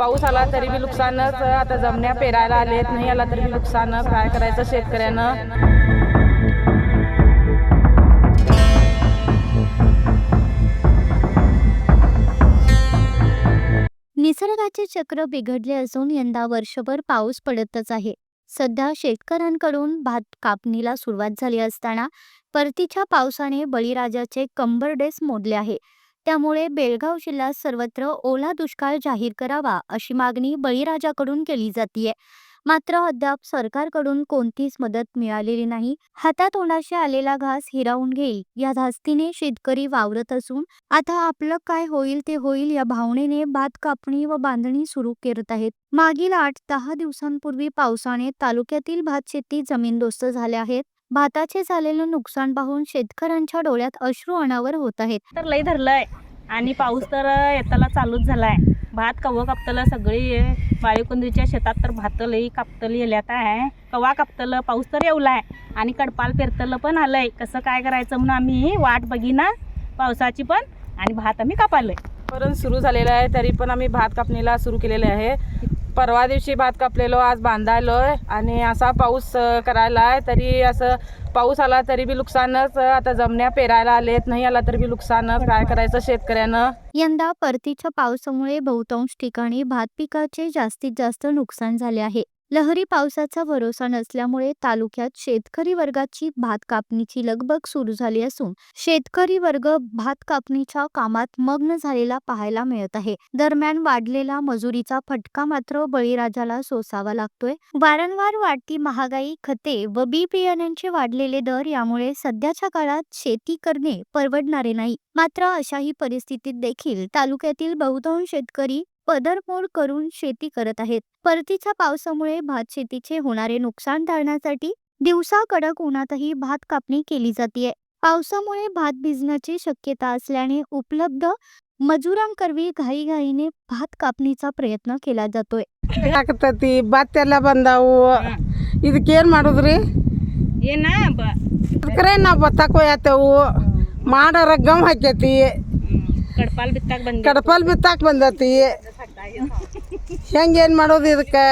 पाऊस आला तरी बी नुकसानच आता जमण्या पेरायला आलेत नाही आला तरी बी नुकसान काय करायचं शेतकऱ्यानं? निसर्गाचे चक्र बिघडले असून यंदा वर्षभर पाऊस पडतच आहे. सध्या शेतकऱ्यांकडून भात कापणीला सुरुवात झाली असताना परतीच्या पावसाने बळीराजाचे कंबरडेस मोडले आहे. त्यामुळे बेळगाव जिल्ह्यात सर्वत्र ओला दुष्काळ जाहीर करावा अशी मागणी बळीराजाकडून केली जातीये. मात्र अद्याप सरकारकडून कोणतीच मदत मिळालेली नाही. हातातोंडाशी आलेला घास हिरावून घेईल या धास्तीने शेतकरी वावरत असून आता आपलं काय होईल ते होईल या भावनेने भात कापणी व बांधणी सुरू करत आहेत. मागील आठ दहा दिवसांपूर्वी पावसाने तालुक्यातील भात शेती जमीनदोस्त झाल्या आहेत. भाताचे झालेलं नुकसान पाहून शेतकऱ्यांच्या डोळ्यात अश्रू अनावर होत आहेत. तर लई धरलंय. आणि पाऊस तर येताला चालूच झालाय. भात कवा कापतलं सगळी बाळीकुंदरीच्या शेतात तर भात लई कापतली येल्यात आहे. कवा कापतलं पाऊस तर येवलाय. आणि कडपाल पेरतलं पण आलंय. कसं काय करायचं म्हणून आम्ही वाट बघिना पावसाची पण. आणि भात आम्ही कापालोय. पर्यंत सुरू झालेलं आहे तरी पण आम्ही भात कापणीला सुरू केलेले आहे. परवा दिवशी भात कापलेलो आज बांधायलो आहे आणि असा पाऊस करायला आहे तरी असं पाऊस आला तरी बी नुकसानच आता जमण्या पेरायला आलेत नाही आला तरी बी नुकसानच काय करायचं शेतकऱ्यानं? यंदा परतीच्या पावसामुळे बहुतांश ठिकाणी भात पिकाचे जास्तीत जास्त नुकसान झाले आहे. लहरी पावसाचा भरोसा नसल्यामुळे तालुक्यात शेतकरी वर्गाची भात कापणीची लगबग सुरू झाली असून शेतकरी वर्ग भात कापणीच्या कामात मग्न झालेला पाहायला मिळत आहे. दरम्यान वाढलेला मजुरीचा फटका मात्र बळीराजाला सोसावा लागतोय. वारंवार वाढती महागाई खते व बी बियाण्यांचे वाढलेले दर यामुळे सध्याच्या काळात शेती करणे परवडणारे नाही. मात्र अशाही परिस्थितीत देखील तालुक्यातील बहुतांश शेतकरी पदरमोड करून शेती करत आहेत परतीच्या पावसामुळे भात शेतीचे होणारे नुकसान टाळण्यासाठी दिवसा कडक उन्हातही भात कापणी केली जाते पावसामुळे भात भिजण्याची शक्यता असल्याने उपलब्ध मजुरांकरवी घाईघाईने भात कापणीचा प्रयत्न केला जातोय ಹಾಕತತಿ ಭತ್ತ ಎಲ್ಲ ಬಂದಾವು ಇದಕ್ಕೇನು ಮಾಡಿದ್ರಿ ಏನ ಬ ಅದಕ್ಕೆ ನಾವು ಭತ್ತ ಕೊಯ್ಯತ್ತೇವು ಮಾಡಾರ ಗಮ್ ಹಾಕೈತಿ ಕಡ್ಪಾಲ್ ಬಿತ್ತಾಕ ಬಂದ ಕಡಪಲ್ ಬಿತ್ತಾಕ ಬಂದತಿ ಹೆಂಗೇನು ಮಾಡೋದು ಇದಕ್ಕೆ?